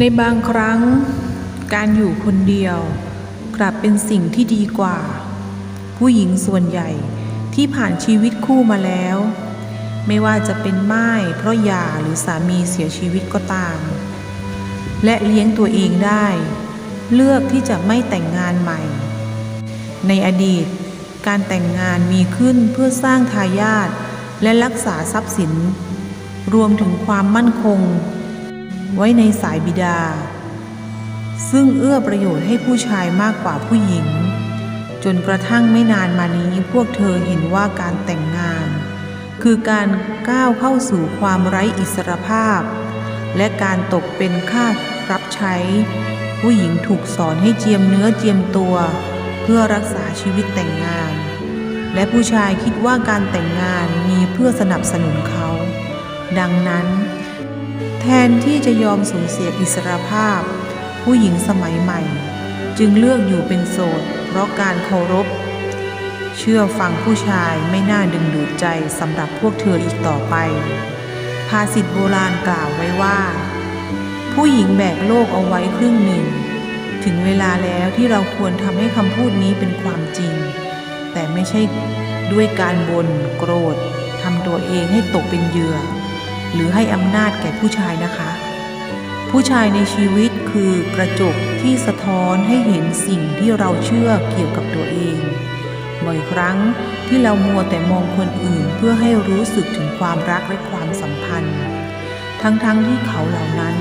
ในบางครั้ง การอยู่คนเดียว กลับเป็นสิ่งที่ดีกว่า ผู้หญิงส่วนใหญ่ที่ผ่านชีวิตคู่มาแล้ว ไม่ว่าจะเป็นม่ายเพราะหย่าหรือสามีเสียชีวิตก็ตาม และเลี้ยงตัวเองได้ เลือกที่จะไม่แต่งงานใหม่ ในอดีต การแต่งงานมีขึ้นเพื่อสร้างทายาทและรักษาทรัพย์สิน รวมถึงความมั่นคง ไว้ในสายบิดา ซึ่งเอื้อประโยชน์ให้ผู้ชายมากกว่าผู้หญิง จนกระทั่งไม่นานมานี้พวกเธอเห็นว่าการแต่งงาน คือการก้าวเข้าสู่ความไร้อิสรภาพ และการตกเป็นข้ารับใช้ ผู้หญิงถูกสอนให้เจียมเนื้อเจียมตัว เพื่อรักษาชีวิตแต่งงาน และผู้ชายคิดว่าการแต่งงานมีเพื่อสนับสนุนเขา ดังนั้น แทนที่จะยอมสูญเสียอิสรภาพ ผู้หญิงสมัยใหม่ จึงเลือกอยู่เป็นโสด เพราะการเคารพ เชื่อฟังผู้ชายไม่น่าดึงดูดใจสำหรับพวกเธออีกต่อไป ภาษิตโบราณกล่าวไว้ว่า ผู้หญิงแบกโลกเอาไว้ครึ่งหนึ่ง ถึงเวลาแล้วที่เราควรทำให้คำพูดนี้เป็นความจริง แต่ไม่ใช่ด้วยการบน่นโกรธทำตัวเองให้ตกเป็นเหยื่อ หรือให้อำนาจแก่ผู้ชายนะคะ ผู้ชายในชีวิตคือกระจกที่สะท้อนให้เห็นสิ่งที่เราเชื่อเกี่ยวกับตัวเอง บ่อยครั้งที่เรามัวแต่มองคนอื่นเพื่อให้รู้สึกถึงความรักและความสัมพันธ์ ทั้งๆทที่เขาเหล่านั้น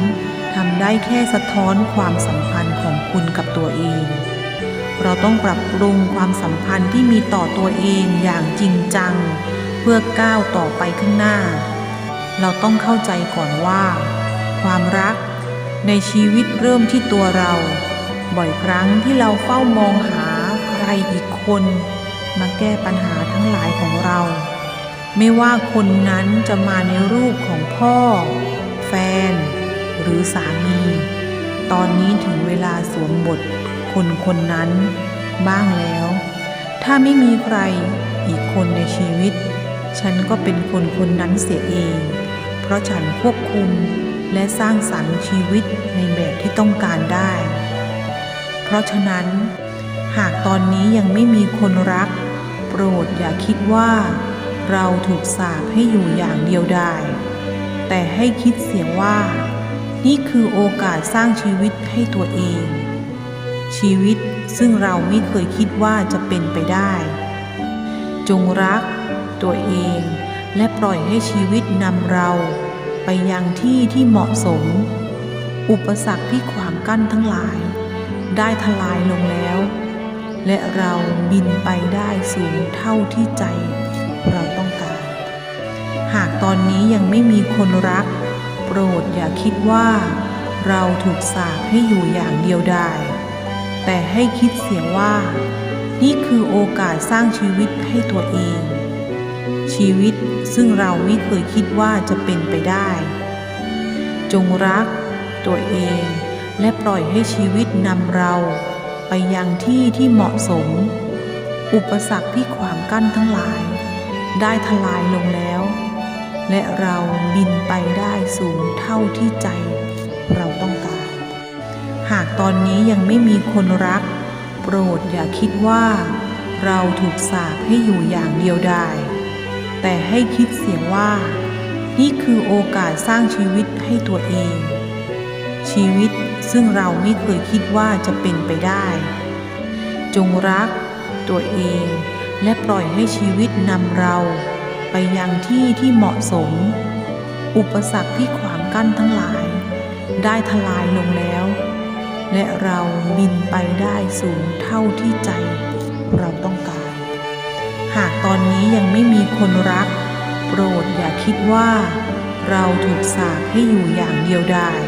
ทำได้แค่สะท้อนความสัมพันธ์ของคุณกับตัวเอง เราต้องปรับปรุงความสัมพันธ์ที่มีต่อตัวเองอย่างจริงจัง เพื่อก้าวต่อไปข้างหน้า เราต้องเข้าใจก่อนว่า ความรักในชีวิตเริ่มที่ตัวเรา บ่อยครั้งที่เราเฝ้ามองหาใครอีกคน มาแก้ปัญหาทั้งหลายของเรา ไม่ว่าคนนั้นจะมาในรูปของพ่อ แฟน หรือสามี ตอนนี้ถึงเวลาสวมบท คนคนนั้น บ้างแล้ว ถ้าไม่มีใครอีกคนในชีวิต ฉันก็เป็นคนคนนั้นเสียเอง เพราะฉันควบคุมและสร้างสรรค์ชีวิตในแบบที่ต้องการได้ เพราะฉะนั้น หากตอนนี้ยังไม่มีคนรัก โปรดอย่าคิดว่า เราถูกสาปให้อยู่อย่างเดียวดาย แต่ให้คิดเสียว่า นี่คือโอกาสสร้างชีวิตให้ตัวเอง ชีวิตซึ่งเราไม่เคยคิดว่าจะเป็นไปได้ จงรัก ตัวเอง และปล่อยให้ชีวิตนำเรา ไปยังที่ที่เหมาะสม อุปสรรคที่ขวางกั้นทั้งหลาย ได้ทลายลงแล้ว และเราบินไปได้สูงเท่าที่ใจเราต้องการ หากตอนนี้ยังไม่มีคนรัก โปรดอย่าคิดว่า เราถูกสาปให้อยู่อย่างเดียวดายแต่ให้คิดเสียว่า นี่คือโอกาสสร้างชีวิตให้ตัวเอง ชีวิตซึ่งเราไม่เคยคิดว่าจะเป็นไปได้ จงรักตัวเองและปล่อยให้ชีวิตนำเรา ไปยังที่ที่เหมาะสม อุปสรรคที่ขวางกั้นทั้งหลาย ได้ทลายลงแล้ว และเราบินไปได้สูงเท่าที่ใจเราต้องการ หากตอนนี้ยังไม่มีคนรัก โปรดอย่าคิดว่า เราถูกสาปให้อยู่อย่างเดียวดาย แต่ให้คิดเสียว่า นี่คือโอกาสสร้างชีวิตให้ตัวเอง ชีวิตซึ่งเราไม่เคยคิดว่าจะเป็นไปได้ จงรักตัวเองและปล่อยให้ชีวิตนำเรา ไปยังที่ที่เหมาะสม อุปสรรคที่ขวางกั้นทั้งหลาย ได้ทลายลงแล้ว และเราบินไปได้สูงเท่าที่ใจเราต้องการ หากตอนนี้ยังไม่มีคนรัก โปรดอย่าคิดว่า เราถูกสาปให้อยู่อย่างเดียวดาย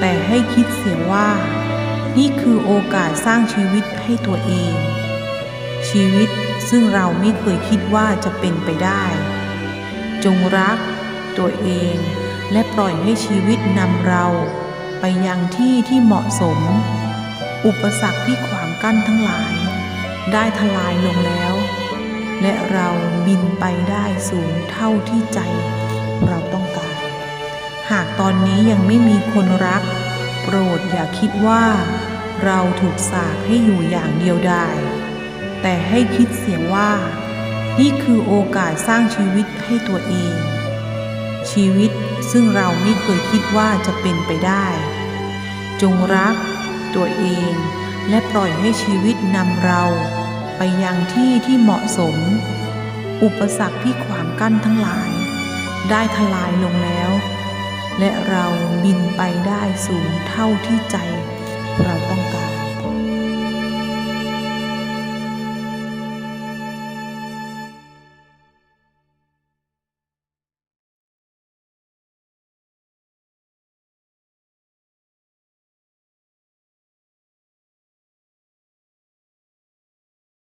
แต่ให้คิดเสียว่า นี่คือโอกาสสร้างชีวิตให้ตัวเอง ชีวิตซึ่งเราไม่เคยคิดว่าจะเป็นไปได้ จงรักตัวเองและปล่อยให้ชีวิตนำเรา ไปยังที่ที่เหมาะสม อุปสรรคที่ขวางกั้นทั้งหลาย ได้ทลายลงแล้ว และเราบินไปได้สูงเท่าที่ใจเราต้องการ หากตอนนี้ยังไม่มีคนรัก โปรดอย่าคิดว่า เราถูกสากให้อยู่อย่างเดียวดายแต่ให้คิดเสียงว่า นี่คือโอกาสสร้างชีวิตให้ตัวเอง ชีวิตซึ่งเราไม่เคยคิดว่าจะเป็นไปได้ จงรักตัวเองและปล่อยให้ชีวิตนำเรา ไปยังที่ที่เหมาะสม อุปสรรคที่ขวางกั้นทั้งหลาย ได้ทลายลงแล้ว และเราบินไปได้สูงเท่าที่ใจเราต้องการ